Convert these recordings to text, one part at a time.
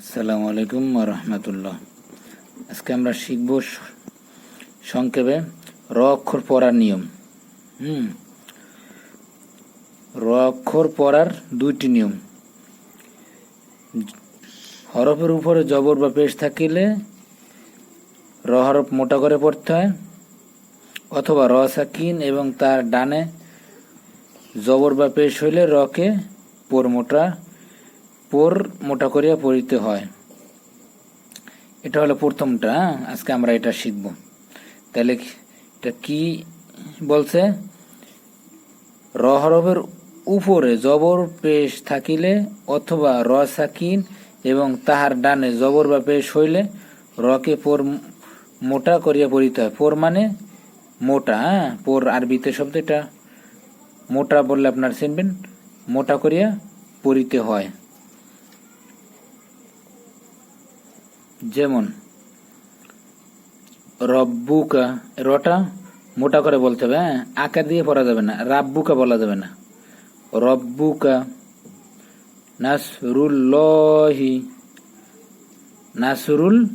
আসসালামু আলাইকুম রহমতুল্লাহ। আজকে আমরা শিখব সংক্ষেপে র অক্ষর পড়ার নিয়ম। হুম। র অক্ষর পড়ার দুইটি নিয়ম। হরফের উপরে জবর বা পেশ থাকিলে র হরফ মোটা করে পড়তে হয় অথবা র সাকিন এবং তার ডানে জবর বা পেশ হইলে রকে পোর মোটা পোর মোটা করিয়া পড়িতে হয়। এটা হলো প্রথমটা? আজকে আমরা এটা শিখব। তাহলে এটা কি বলছে? র উপরে জবর পেশ থাকিলে অথবা র সাকিন এবং তাহার ডানে জবর বা পেশ হইলে রকে পোর মোটা করিয়া পড়িতে হয়। পোর মানে মোটা হ্যাঁ? পোর আরবিতে শব্দ এটা। মোটা বললে আপনার চিনবেন, মোটা করিয়া পড়িতে হয়। যেমন, রব্বুকা, রটা মোটা করে বলতে হবে হ্যাঁ? আকার দিয়ে পড়া যাবে না, রাব্বুকা বলা যাবে না। রব্বুকা, নাসরুল্লহি নাসরুল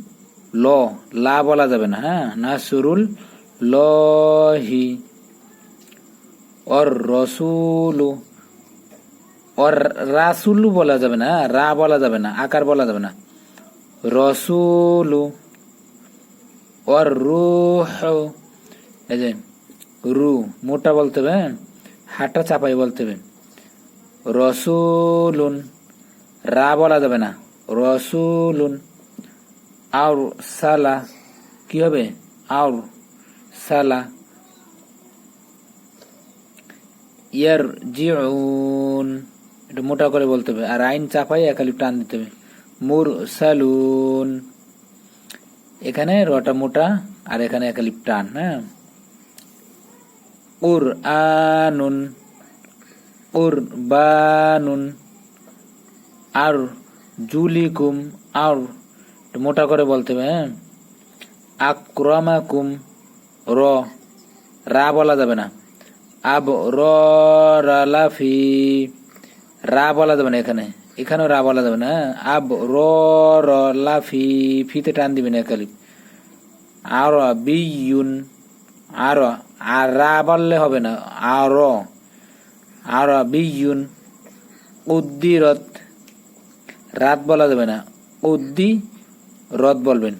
ল লা বলা যাবে না হ্যাঁ? নাসরুল লহি অর রসুলু অর রাসুলু বলা যাবে না হ্যাঁ? রা বলা যাবে না, আকার বলা যাবে না। রসুলু যে রু, মোটা বলতে হবে হ্যাঁ? হাঁটা চাপাই বলতে হবে। রসুলুন, রা বলা যাবে না। রসুলুন, আউর সালা, কি হবে? আউর সালা। ইয়ার জিউন এটা মোটা করে বলতে হবে। আর আইন চাপাই একালি টান দিতে হবে। মুর সালুন এখানে রটা মোটা আর এখানে একালিপ টান হ্যাঁ? উর আনুন উর বানুন আর জুলিকুম, আর মোটা করে বলতে হবে হ্যাঁ? আক্রমাকুম, র, রা বলা যাবে না। আব র রালাফি রা বলা যাবে না এখানে। এখানেও রা বলা যাবে না? আব, র র লাফি ফিতে টান দিবেন একালি আর বিউন আর আর রা বললে হবে না। আর আর বিউন উদ্দিরত, রাত বলা যাবে না। উদ্দি রথ বলবেন।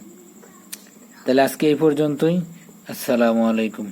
তাহলে আজকে এই পর্যন্তই। আসসালামু আলাইকুম।